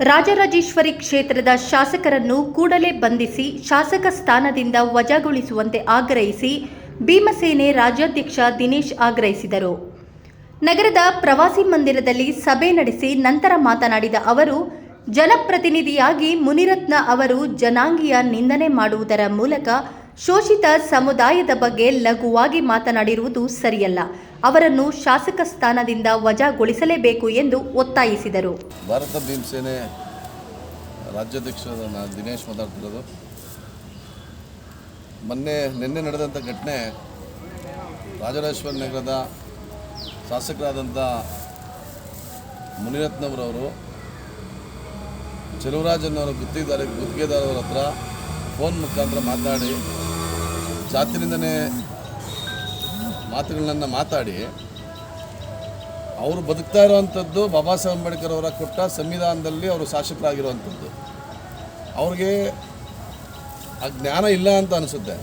ರಾಜರಾಜೇಶ್ವರಿ ಕ್ಷೇತ್ರದ ಶಾಸಕರನ್ನು ಕೂಡಲೇ ಬಂಧಿಸಿ ಶಾಸಕ ಸ್ಥಾನದಿಂದ ವಜಾಗೊಳಿಸುವಂತೆ ಆಗ್ರಹಿಸಿ ಭೀಮಸೇನೆ ರಾಜ್ಯಾಧ್ಯಕ್ಷ ದಿನೇಶ್ ಆಗ್ರಹಿಸಿದರು. ನಗರದ ಪ್ರವಾಸಿ ಮಂದಿರದಲ್ಲಿ ಸಭೆ ನಡೆಸಿ ನಂತರ ಮಾತನಾಡಿದ ಅವರು, ಜನಪ್ರತಿನಿಧಿಯಾಗಿ ಮುನಿರತ್ನ ಅವರು ಜನಾಂಗೀಯ ನಿಂದನೆ ಮಾಡುವುದರ ಮೂಲಕ ಶೋಷಿತ ಸಮುದಾಯದ ಬಗ್ಗೆ ಲಘುವಾಗಿ ಮಾತನಾಡಿರುವುದು ಸರಿಯಲ್ಲ. ಅವರನ್ನು ಶಾಸಕ ಸ್ಥಾನದಿಂದ ವಜಾಗೊಳಿಸಲೇಬೇಕು ಎಂದು ಒತ್ತಾಯಿಸಿದರು. ಭಾರತ ಭೀಮಸೇನೆ ರಾಜ್ಯಾಧ್ಯಕ್ಷ ದಿನೇಶ್ ಮಾತಾಡ್ತಿರೋದು. ಮೊನ್ನೆ, ನಿನ್ನೆ ನಡೆದಂಥ ಘಟನೆ ರಾಜರಾಜೇಶ್ವರ ನಗರದ ಶಾಸಕರಾದಂಥ ಮುನಿರತ್ನವರವರು ಚೆಲುವರಾಜನ್ನವರ ಗುತ್ತಿಗೆದಾರ ಗುತ್ತಿಗೆದಾರರ ಹತ್ರ ಫೋನ್ ಮುಖಾಂತರ ಮಾತಾಡಿ ಜಾತಿನಿಂದನೇ ಮಾತುಗಳನ್ನು ಮಾತಾಡಿ, ಅವರು ಬದುಕ್ತಾ ಇರುವಂಥದ್ದು ಬಾಬಾ ಸಾಹೇಬ್ ಅಂಬೇಡ್ಕರ್ ಅವರ ಕೊಟ್ಟ ಸಂವಿಧಾನದಲ್ಲಿ ಅವರು ಶಾಸಕರಾಗಿರುವಂಥದ್ದು. ಅವ್ರಿಗೆ ಆ ಜ್ಞಾನ ಇಲ್ಲ ಅಂತ ಅನಿಸುತ್ತೆ.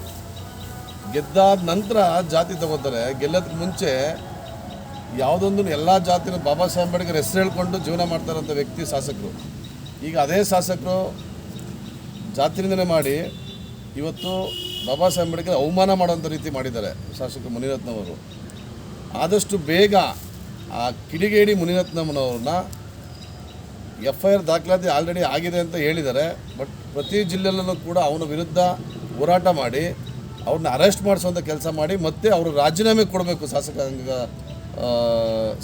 ಗೆದ್ದಾದ ನಂತರ ಜಾತಿ ತಗೋತಾರೆ, ಗೆಲ್ಲೋದಕ್ಕೆ ಮುಂಚೆ ಯಾವುದೊಂದು ಎಲ್ಲ ಜಾತಿನ ಬಾಬಾ ಸಾಹೇಬ್ ಅಂಬೇಡ್ಕರ್ ಹೆಸರು ಹೇಳ್ಕೊಂಡು ಜೀವನ ಮಾಡ್ತಾರಂಥ ವ್ಯಕ್ತಿ ಶಾಸಕರು. ಈಗ ಅದೇ ಶಾಸಕರು ಜಾತಿನಿಂದನೇ ಮಾಡಿ ಇವತ್ತು ಬಾಬಾ ಸಾಹೇಬ್ ಅಂಬೇಡ್ಕರ್ ಅವಮಾನ ಮಾಡೋಂಥ ರೀತಿ ಮಾಡಿದ್ದಾರೆ ಶಾಸಕ ಮುನಿರತ್ನವರು. ಆದಷ್ಟು ಬೇಗ ಆ ಕಿಡಿಗೇಡಿ ಮುನಿರತ್ನಮ್ಮನವ್ರನ್ನ ಎಫ್ ಐ ಆರ್ ದಾಖಲಾತಿ ಆಲ್ರೆಡಿ ಆಗಿದೆ ಅಂತ ಹೇಳಿದ್ದಾರೆ. ಬಟ್ ಪ್ರತಿ ಜಿಲ್ಲೆಯಲ್ಲೂ ಕೂಡ ಅವನ ವಿರುದ್ಧ ಹೋರಾಟ ಮಾಡಿ, ಅವ್ರನ್ನ ಅರೆಸ್ಟ್ ಮಾಡಿಸುವಂಥ ಕೆಲಸ ಮಾಡಿ, ಮತ್ತೆ ಅವರು ರಾಜೀನಾಮೆ ಕೊಡಬೇಕು ಶಾಸಕ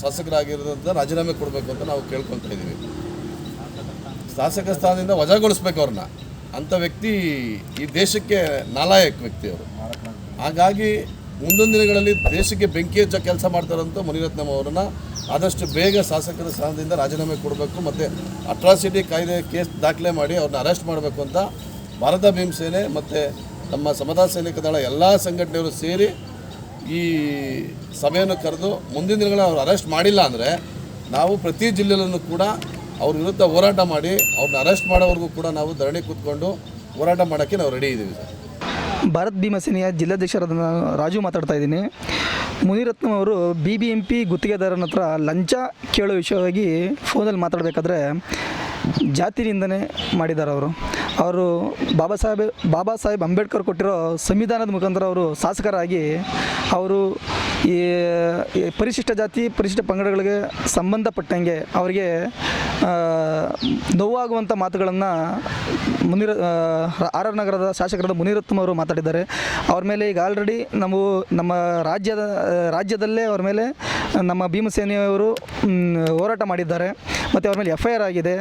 ಶಾಸಕರಾಗಿರೋದ್ರಿಂದ ರಾಜೀನಾಮೆ ಕೊಡಬೇಕು ಅಂತ ನಾವು ಕೇಳ್ಕೊಳ್ತಾ ಇದ್ದೀವಿ. ಶಾಸಕ ಸ್ಥಾನದಿಂದ ವಜಾಗೊಳಿಸ್ಬೇಕು ಅವ್ರನ್ನ. ಅಂಥ ವ್ಯಕ್ತಿ ಈ ದೇಶಕ್ಕೆ ನಾಲಾಯಕ್ ವ್ಯಕ್ತಿ ಅವರು. ಹಾಗಾಗಿ ಮುಂದೊಂದು ದಿನಗಳಲ್ಲಿ ದೇಶಕ್ಕೆ ಬೆಂಕಿ ಹಚ್ಚೋ ಕೆಲಸ ಮಾಡ್ತಾರಂತ ಮುನಿರತ್ನಮ್ ಅವರನ್ನು ಆದಷ್ಟು ಬೇಗ ಶಾಸಕರ ಸ್ಥಾನದಿಂದ ರಾಜೀನಾಮೆ ಕೊಡಬೇಕು ಮತ್ತು ಅಟ್ರಾಸಿಟಿ ಕಾಯ್ದೆ ಕೇಸ್ ದಾಖಲೆ ಮಾಡಿ ಅವ್ರನ್ನ ಅರೆಸ್ಟ್ ಮಾಡಬೇಕು ಅಂತ ಭಾರತ ಭೀಮಸೇನೆ ಮತ್ತು ನಮ್ಮ ಸಮತಾ ಸೈನಿಕ ದಳ ಎಲ್ಲ ಸಂಘಟನೆಯವರು ಸೇರಿ ಈ ಸಭೆಯನ್ನು ಕರೆದು ಮುಂದಿನ ದಿನಗಳ ಅವ್ರು ಅರೆಸ್ಟ್ ಮಾಡಿಲ್ಲ ಅಂದರೆ ನಾವು ಪ್ರತಿ ಜಿಲ್ಲೆಯಲ್ಲೂ ಕೂಡ ಅವ್ರ ವಿರುದ್ಧ ಹೋರಾಟ ಮಾಡಿ ಅವ್ರನ್ನ ಅರೆಸ್ಟ್ ಮಾಡೋವರೆಗೂ ಕೂಡ ನಾವು ಧರಣಿ ಕೂತ್ಕೊಂಡು ಹೋರಾಟ ಮಾಡೋಕ್ಕೆ ನಾವು ರೆಡಿ ಇದ್ದೀವಿ ಸರ್. ಭಾರತ್ ಭೀಮಸೇನೆಯ ಜಿಲ್ಲಾಧ್ಯಕ್ಷರಾದ ರಾಜು ಮಾತಾಡ್ತಾ ಇದ್ದೀನಿ. ಮುನಿರತ್ನ ಅವರು ಬಿ ಬಿ ಎಂ ಪಿ ಗುತ್ತಿಗೆದಾರನ ಹತ್ರ ಲಂಚ ಕೇಳೋ ವಿಷಯವಾಗಿ ಫೋನಲ್ಲಿ ಮಾತಾಡಬೇಕಾದ್ರೆ ಜಾತಿನಿಂದನೇ ಮಾಡಿದ್ದಾರೆ ಅವರು. ಅವರು ಬಾಬಾ ಸಾಹೇಬ್ ಬಾಬಾ ಸಾಹೇಬ್ ಅಂಬೇಡ್ಕರ್ ಕೊಟ್ಟಿರೋ ಸಂವಿಧಾನದ ಮುಖಾಂತರ ಅವರು ಶಾಸಕರಾಗಿ ಅವರು ಈ ಪರಿಶಿಷ್ಟ ಜಾತಿ, ಪರಿಶಿಷ್ಟ ಪಂಗಡಗಳಿಗೆ ಸಂಬಂಧಪಟ್ಟಂಗೆ ಅವರಿಗೆ ನೋವಾಗುವಂಥ ಮಾತುಗಳನ್ನು ಮುನಿರ ಆರ್ ಆರ್ ನಗರದ ಶಾಸಕರಾದ ಮುನಿರತ್ನಂ ಅವರು ಮಾತಾಡಿದ್ದಾರೆ. ಅವ್ರ ಮೇಲೆ ಈಗ ಆಲ್ರೆಡಿ ನಾವು ನಮ್ಮ ರಾಜ್ಯದ, ರಾಜ್ಯದಲ್ಲೇ ಅವ್ರ ಮೇಲೆ ನಮ್ಮ ಭೀಮಸೇನೆಯವರು ಹೋರಾಟ ಮಾಡಿದ್ದಾರೆ. ಮತ್ತು ಅವ್ರ ಮೇಲೆ ಎಫ್ ಐ ಆರ್ ಆಗಿದೆ.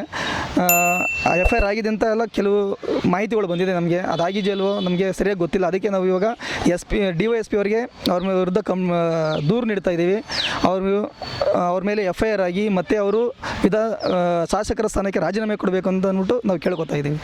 ಎಫ್ ಐ ಆರ್ ಆಗಿದೆ ಅಂತ ಎಲ್ಲ ಕೆಲವು ಮಾಹಿತಿಗಳು ಬಂದಿದೆ ನಮಗೆ. ಅದಾಗಿದೆ ಅಲ್ವೋ ನಮಗೆ ಸರಿಯಾಗಿ ಗೊತ್ತಿಲ್ಲ. ಅದಕ್ಕೆ ನಾವು ಇವಾಗ S P D Y S P ಅವರಿಗೆ ಅವ್ರ ವಿರುದ್ಧ ಕಮ್ ದೂರು ನೀಡ್ತಾ ಇದ್ದೀವಿ. ಅವರು ಅವ್ರ ಮೇಲೆ ಎಫ್ ಐ ಆರ್ ಆಗಿ ಮತ್ತು ಅವರು ವಿಧ ಶಾಸಕರ ಸ್ಥಾನಕ್ಕೆ ರಾಜೀನಾಮೆ ಕೊಡಬೇಕು ಅಂತ ಅಂದ್ಬಿಟ್ಟು ನಾವು ಕೇಳ್ಕೊತಾ ಇದ್ದೀವಿ.